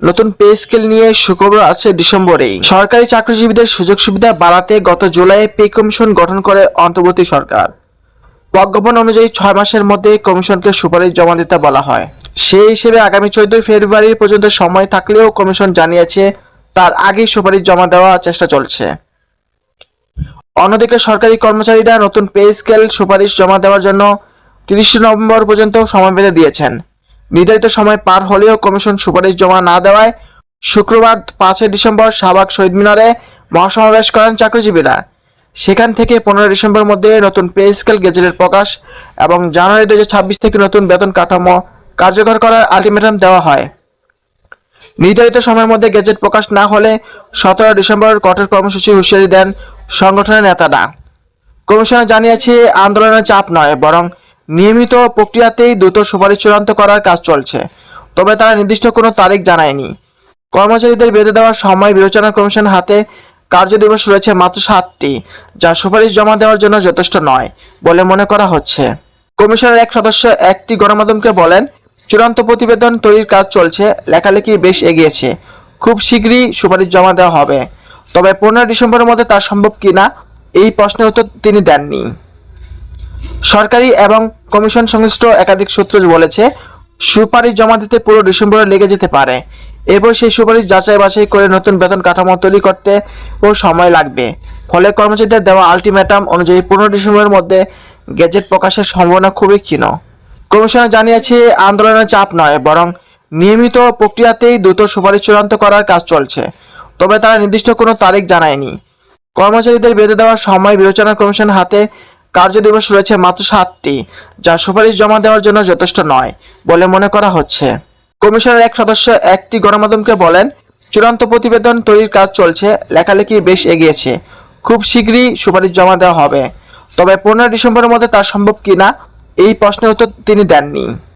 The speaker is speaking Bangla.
নতুন পে স্কেল নিয়ে সুখবর আছে ডিসেম্বরেই সরকারি চাকরিজীবীদের সুযোগ সুবিধা বাড়াতে গত জুলাইয়ে পে কমিশন গঠন করে অন্তর্বর্তী সরকার। প্রজ্ঞাপন অনুযায়ী ছয় মাসের মধ্যে কমিশনকে সুপারিশ জমা দিতে বলা হয়। সেই হিসেবে আগামী চোদ্দই ফেব্রুয়ারি পর্যন্ত সময় থাকলেও কমিশন জানিয়েছে, তার আগেই সুপারিশ জমা দেওয়ার চেষ্টা চলছে। অন্যদিকে সরকারি কর্মচারীরা নতুন পে স্কেল সুপারিশ জমা দেওয়ার জন্য তিরিশে নভেম্বর পর্যন্ত সময় বেঁধে দিয়েছেন। নির্ধারিত সময় পার হলেও কমিশন সুপারিশ জমা না দেওয়ায় শুক্রবার পাঁচই ডিসেম্বর শাহবাগ শহীদ মিনারে মহাসমাবেশ করেন চাকরিজীবীরা। সেখান থেকে পনেরো ডিসেম্বর মধ্যে নতুন পে স্কেল গেজেটের প্রকাশ এবং জানুয়ারি দু থেকে নতুন বেতন কাঠামো কার্যকর করার আলটিমেটাম দেওয়া হয়। নির্ধারিত সময়ের মধ্যে গেজেট প্রকাশ না হলে সতেরো ডিসেম্বর কঠোর কর্মসূচি হুঁশিয়ারি দেন সংগঠনের নেতারা। কমিশন জানিয়েছে, আন্দোলনের চাপ নয়, বরং নিয়মিত প্রক্রিয়াতেই দ্রুত সুপারিশ চূড়ান্ত করার কাজ চলছে। তবে তারা নির্দিষ্ট কোনো তারিখ জানায়নি। কর্মচারীদের বেঁধে দেওয়ার সময় বিবেচনা কমিশন হাতে কার্যদিবস রয়েছে মাত্র সাতটি, যা সুপারিশ জমা দেওয়ার জন্য যথেষ্ট নয় বলে মনে করা হচ্ছে। কমিশনের এক সদস্য একটি গণমাধ্যমকে বলেন, চূড়ান্ত প্রতিবেদন তৈরির কাজ চলছে, লেখালেখি বেশ এগিয়েছে। খুব শীঘ্রই সুপারিশ জমা দেওয়া হবে। তবে পনেরো ডিসেম্বরের মধ্যে তা সম্ভব কিনা, এই প্রশ্নের উত্তর তিনি দেননি। সরকারি এবং কমিশন সংশ্লিষ্ট একাধিক সূত্র বলেছে, সুপারিশ জমা দিতে পুরো ডিসেম্বরে লেগে যেতে পারে। এরপর সেই সুপারিশ যাচাই বাছাই করে নতুন বেতন কাঠামো তৈরি করতে ও সময় লাগবে। ফলে কর্মচারীদের দেওয়া আলটিমেটাম অনুযায়ী পনেরো ডিসেম্বরের মধ্যে গেজেট প্রকাশের সম্ভাবনা খুবই ক্ষীণ। কমিশন জানিয়েছে, আন্দোলনের চাপ নয়, বরং নিয়মিত প্রক্রিয়াতেই দ্রুত সুপারিশ চূড়ান্ত করার কাজ চলছে। তবে তারা নির্দিষ্ট কোনো তারিখ জানায়নি। কর্মচারীদের বেঁধে দেওয়ার সময় বিবেচনা কমিশন হাতে কার্যদিবস রয়েছে মাত্র সাতটি, যা সুপারিশ জমা দেওয়ার জন্য যথেষ্ট নয় বলে মনে করা হচ্ছে। কমিশনের এক সদস্য একটি গণমাধ্যমকে বলেন, চূড়ান্ত প্রতিবেদন তৈরির কাজ চলছে, লেখালেখি বেশ এগিয়েছে। খুব শীঘ্রই সুপারিশ জমা দেওয়া হবে। তবে পনেরো ডিসেম্বরের মধ্যে তা সম্ভব কিনা, এই প্রশ্নের উত্তর তিনি দেননি।